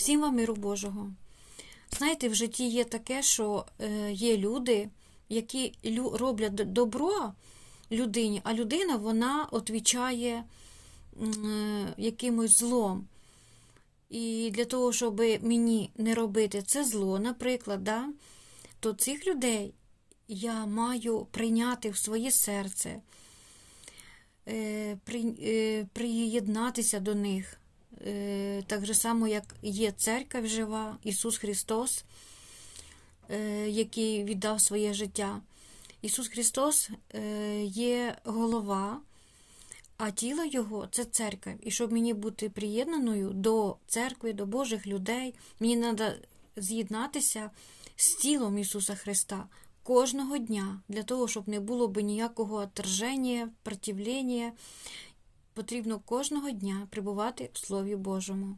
Всім вам миру Божого. Знаєте, в житті є таке, що е, є люди, які роблять добро людині, а людина вона відвічає е, якимось злом. І для того, щоб мені не робити це зло, наприклад, да, то цих людей я маю прийняти в своє серце, е, приєднатися до них. Е, так же само, як є церква жива, Ісус Христос, е, який віддав своє життя. Ісус Христос е, є голова, а тіло Його це церква. І щоб мені бути приєднаною до церкви, до Божих людей, мені треба з'єднатися з тілом Ісуса Христа кожного дня, для того, щоб не було би ніякого отторження, противлення. Потрібно кожного дня прибувати в Слові Божому.